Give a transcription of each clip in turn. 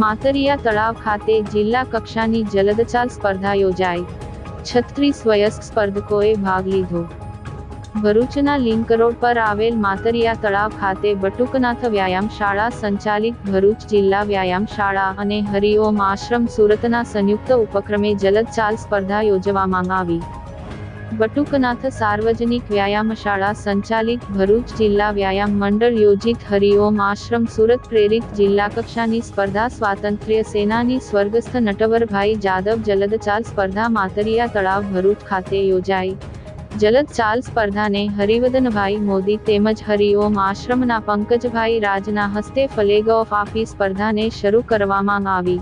માતરિયા તળાવ ખાતે જિલ્લા કક્ષાની જલદચાલ સ્પર્ધા યોજાઈ. છત્રીસ વયસ્ક સ્પર્ધકોએ ભાગ લીધો. ભરૂચના લિંક રોડ પર આવેલ માતરિયા તળાવ ખાતે બટુકનાથ વ્યાયામ શાળા સંચાલિત ભરૂચ જિલ્લા વ્યાયામ શાળા અને હરિઓમ આશ્રમ સુરતના સંયુક્ત ઉપક્રમે જલદચાલ સ્પર્ધા યોજવામાં આવી. બટુકનાથ સાર્વજનિક વ્યાયામશાળા સંચાલિત ભરૂચ જિલ્લા વ્યાયામ મંડળ યોજિત હરિઓમ આશ્રમ સુરત પ્રેરિત જિલ્લા કક્ષાની સ્પર્ધા સ્વાતંત્ર્ય સેનાની સ્વર્ગસ્થ નટવરભાઈ જાદવ જલદ ચાલ સ્પર્ધા માતરિયા તળાવ ભરૂચ ખાતે યોજાઈ. જલદ ચાલ સ્પર્ધાને હરિવદનભાઈ મોદી તેમજ હરિઓમ આશ્રમના પંકજભાઈ રાજના હસ્તે ફલેગ ઓફ આપી સ્પર્ધાને શરૂ કરવામાં આવી.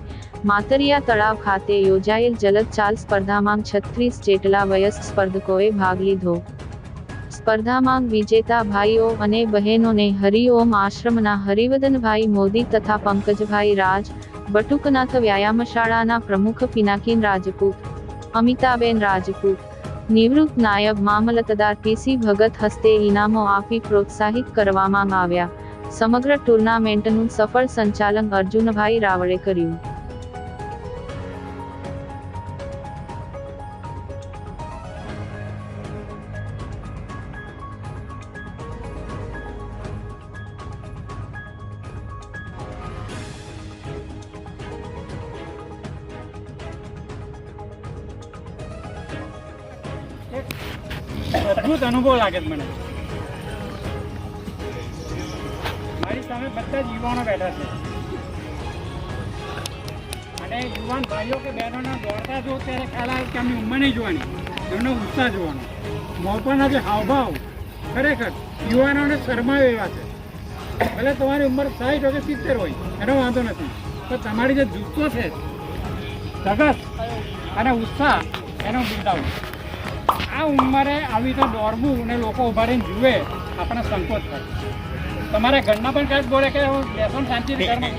માતરિયા તળાવ ખાતે યોજાયેલ જલદ ચાલ સ્પર્ધામાં છત્રીસ જેટલા વયસ્ક સ્પર્ધકોએ ભાગ લીધો. સ્પર્ધામાં વિજેતા ભાઈઓ અને બહેનોને હરિઓમ આશ્રમના હરિવદનભાઈ મોદી તથા પંકજભાઈ રાજ, બટુકનાથ વ્યાયામશાળાના પ્રમુખ પિનાકીન રાજપૂત, અમિતાબેન રાજપૂત, નિવૃત્ત નાયબ મામલતદાર પીસી ભગત હસ્તે ઇનામો આપી પ્રોત્સાહિત કરવામાં આવ્યા. સમગ્ર ટુર્નામેન્ટનું સફળ સંચાલન અર્જુનભાઈ રાવળે કર્યું. અદ્ભુત અનુભવ લાગે મને. મારી સામે બધા જ યુવાનો બેઠા છે. અને યુવાન ભાઈઓ કે બહેનોના દોડતા જો ત્યારે ખ્યાલ આવે કે એમની ઉંમર નહીં જોવાની. એમનો ઉત્સાહ જોવાનો. મોપાના જે હાવભાવ ખરેખર યુવાનોને શરમાવે એવા છે. ભલે તમારી ઉંમર સાહીઠ કે સિત્તેર હોય, એનો વાંધો નથી. પણ તમારી જે જુસ્સો છે ધગસ અને ઉત્સાહ, એનો બિરદાવું. આ ઉંમરે આવી રીતે દોડવું અને લોકો ઊભા રહીને જુએ આપણને સંકોચ થાય. તમારા ઘરના પણ કાંઈક બોલે કે બેસો ને શાંતિથી ઘરમાં